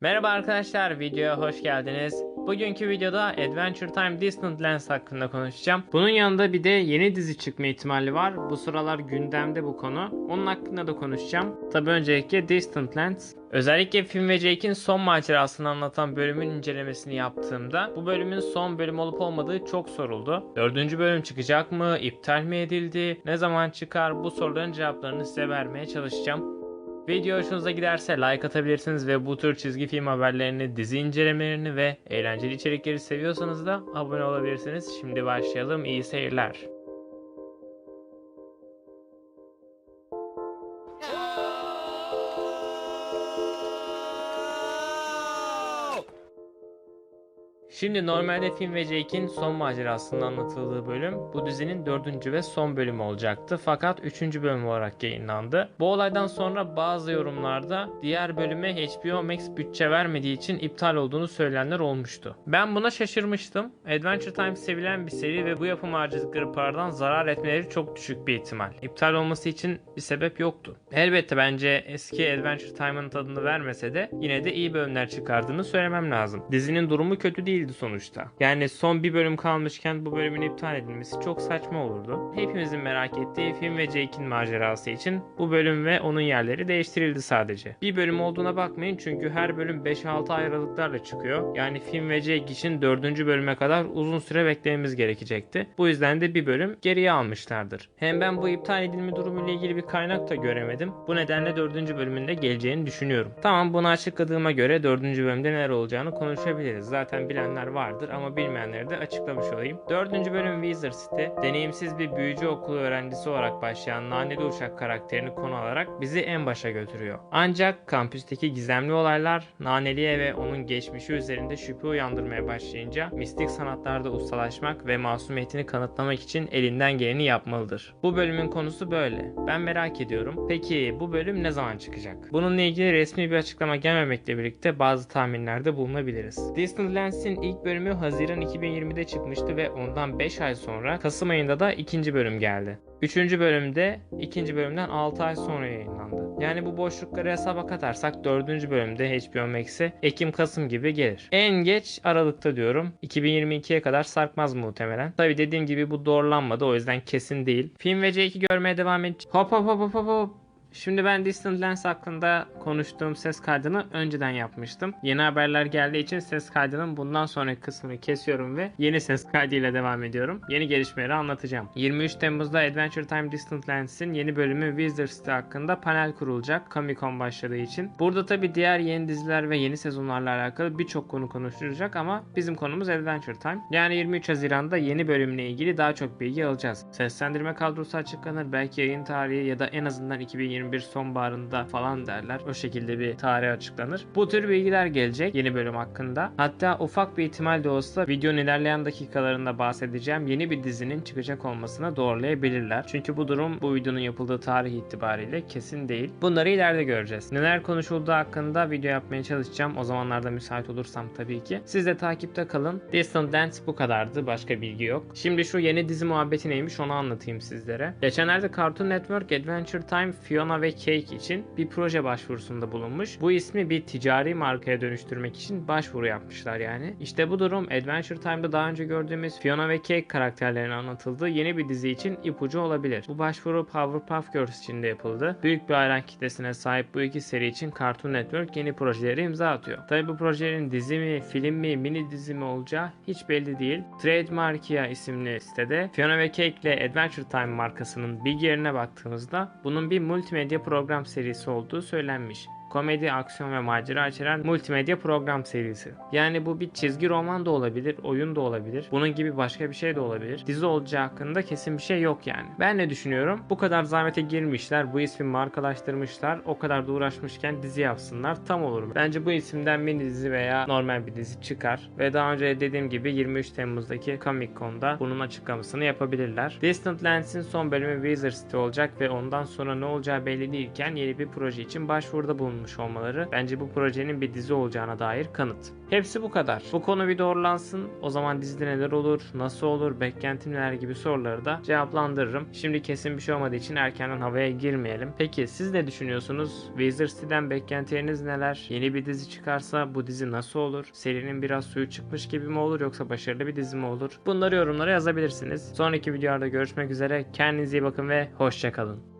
Merhaba arkadaşlar, videoya hoş geldiniz. Bugünkü videoda Adventure Time Distant Lands hakkında konuşacağım. Bunun yanında bir de yeni dizi çıkma ihtimali var. Bu sıralar gündemde bu konu. Onun hakkında da konuşacağım. Tabi öncelikle Distant Lands. Özellikle Finn ve Jake'in son macerasını anlatan bölümün incelemesini yaptığımda bu bölümün son bölüm olup olmadığı çok soruldu. Dördüncü bölüm çıkacak mı? İptal mi edildi? Ne zaman çıkar? Bu soruların cevaplarını size vermeye çalışacağım. Video hoşunuza giderse like atabilirsiniz ve bu tür çizgi film haberlerini, dizi incelemelerini ve eğlenceli içerikleri seviyorsanız da abone olabilirsiniz. Şimdi başlayalım. İyi seyirler. Şimdi normalde Finn ve Jake'in son macerasının anlatıldığı bölüm bu dizinin dördüncü ve son bölümü olacaktı. Fakat üçüncü bölüm olarak yayınlandı. Bu olaydan sonra bazı yorumlarda diğer bölüme HBO Max bütçe vermediği için iptal olduğunu söyleyenler olmuştu. Ben buna şaşırmıştım. Adventure Time sevilen bir seri ve bu yapım harcadıkları paradan zarar etmeleri çok düşük bir ihtimal. İptal olması için bir sebep yoktu. Elbette bence eski Adventure Time'ın tadını vermese de yine de iyi bölümler çıkardığını söylemem lazım. Dizinin durumu kötü değildi sonuçta. Yani son bir bölüm kalmışken bu bölümün iptal edilmesi çok saçma olurdu. Hepimizin merak ettiği Finn ve Jake'in macerası için bu bölüm ve onun yerleri değiştirildi sadece. Bir bölüm olduğuna bakmayın çünkü her bölüm 5-6 ay aralıklarla çıkıyor. Yani Finn ve Jake için 4. bölüme kadar uzun süre beklememiz gerekecekti. Bu yüzden de bir bölüm geriye almışlardır. Hem ben bu iptal edilme durumuyla ilgili bir kaynak da göremedim. Bu nedenle 4. bölümünde geleceğini düşünüyorum. Tamam bunu açıkladığıma göre 4. bölümde neler olacağını konuşabiliriz. Zaten bilenler vardır ama bilmeyenleri de açıklamış olayım. 4. bölüm Weezer City, deneyimsiz bir büyücü okulu öğrencisi olarak başlayan Naneli Uşak karakterini konu alarak bizi en başa götürüyor. Ancak kampüsteki gizemli olaylar Naneli'ye ve onun geçmişi üzerinde şüphe uyandırmaya başlayınca mistik sanatlarda ustalaşmak ve masumiyetini kanıtlamak için elinden geleni yapmalıdır. Bu bölümün konusu böyle. Ben merak ediyorum. Peki bu bölüm ne zaman çıkacak? Bununla ilgili resmi bir açıklama gelmemekle birlikte bazı tahminlerde bulunabiliriz. Distant Lands'in ilk bölümü Haziran 2020'de çıkmıştı ve ondan 5 ay sonra Kasım ayında da ikinci bölüm geldi. Üçüncü bölümde ikinci bölümden 6 ay sonra yayınlandı. Yani bu boşlukları hesaba katarsak dördüncü bölümde HBO Max'e Ekim-Kasım gibi gelir. En geç Aralık'ta diyorum. 2022'ye kadar sarkmaz muhtemelen. Tabi dediğim gibi bu doğrulanmadı o yüzden kesin değil. Film ve Jake'i görmeye devam edeceğim. Hop hop hop hop hop hop. Şimdi ben Distant Lens hakkında konuştuğum ses kaydını önceden yapmıştım. Yeni haberler geldiği için ses kaydının bundan sonraki kısmını kesiyorum ve yeni ses kaydıyla devam ediyorum. Yeni gelişmeleri anlatacağım. 23 Temmuz'da Adventure Time Distant Lens'in yeni bölümü Wizard City hakkında panel kurulacak Comic Con başladığı için. Burada tabi diğer yeni diziler ve yeni sezonlarla alakalı birçok konu konuşulacak ama bizim konumuz Adventure Time. Yani 23 Haziran'da yeni bölümle ilgili daha çok bilgi alacağız. Seslendirme kadrosu açıklanır. Belki yayın tarihi ya da en azından 2020 2021 sonbaharında falan derler. O şekilde bir tarih açıklanır. Bu tür bilgiler gelecek yeni bölüm hakkında. Hatta ufak bir ihtimal de olsa videonun ilerleyen dakikalarında bahsedeceğim yeni bir dizinin çıkacak olmasına doğrulayabilirler. Çünkü bu durum bu videonun yapıldığı tarih itibariyle kesin değil. Bunları ileride göreceğiz. Neler konuşulduğu hakkında video yapmaya çalışacağım. O zamanlarda müsait olursam tabii ki. Siz de takipte kalın. Distant Dance bu kadardı. Başka bilgi yok. Şimdi şu yeni dizi muhabbeti neymiş onu anlatayım sizlere. Geçenlerde Cartoon Network Adventure Time Fiona Fiona ve Cake için bir proje başvurusunda bulunmuş. Bu ismi bir ticari markaya dönüştürmek için başvuru yapmışlar yani. İşte bu durum Adventure Time'da daha önce gördüğümüz Fiona ve Cake karakterlerinin anlatıldığı yeni bir dizi için ipucu olabilir. Bu başvuru Powerpuff Girls için de yapıldı. Büyük bir hayran kitlesine sahip bu iki seri için Cartoon Network yeni projeleri imza atıyor. Tabi bu projelerin dizi mi, film mi, mini dizi mi olacağı hiç belli değil. Trademarkia isimli sitede Fiona ve Cake ile Adventure Time markasının bilgilerine baktığımızda bunun bir multimedya program serisi olduğu söylenmiş komedi, aksiyon ve macera içeren multimedya program serisi. Yani bu bir çizgi roman da olabilir, oyun da olabilir. Bunun gibi başka bir şey de olabilir. Dizi olacağı hakkında kesin bir şey yok yani. Ben ne düşünüyorum? Bu kadar zahmete girmişler, bu ismi markalaştırmışlar. O kadar da uğraşmışken dizi yapsınlar. Tam olur. Bence bu isimden mini dizi veya normal bir dizi çıkar. Ve daha önce dediğim gibi 23 Temmuz'daki Comic Con'da bunun açıklamasını yapabilirler. Distant Lands'in son bölümü Wizard City olacak ve ondan sonra ne olacağı belli değilken yeni bir proje için başvuruda bulunacak alınmış olmaları bence bu projenin bir dizi olacağına dair kanıt. Hepsi bu kadar. Bu konu bir doğrulansın. O zaman dizide neler olur, nasıl olur, beklentim neler gibi soruları da cevaplandırırım. Şimdi kesin bir şey olmadığı için erkenden havaya girmeyelim. Peki siz ne düşünüyorsunuz? Wizard City'den beklentileriniz neler? Yeni bir dizi çıkarsa bu dizi nasıl olur? Serinin biraz suyu çıkmış gibi mi olur yoksa başarılı bir dizi mi olur? Bunları yorumlara yazabilirsiniz. Sonraki videolarda görüşmek üzere. Kendinize iyi bakın ve hoşçakalın.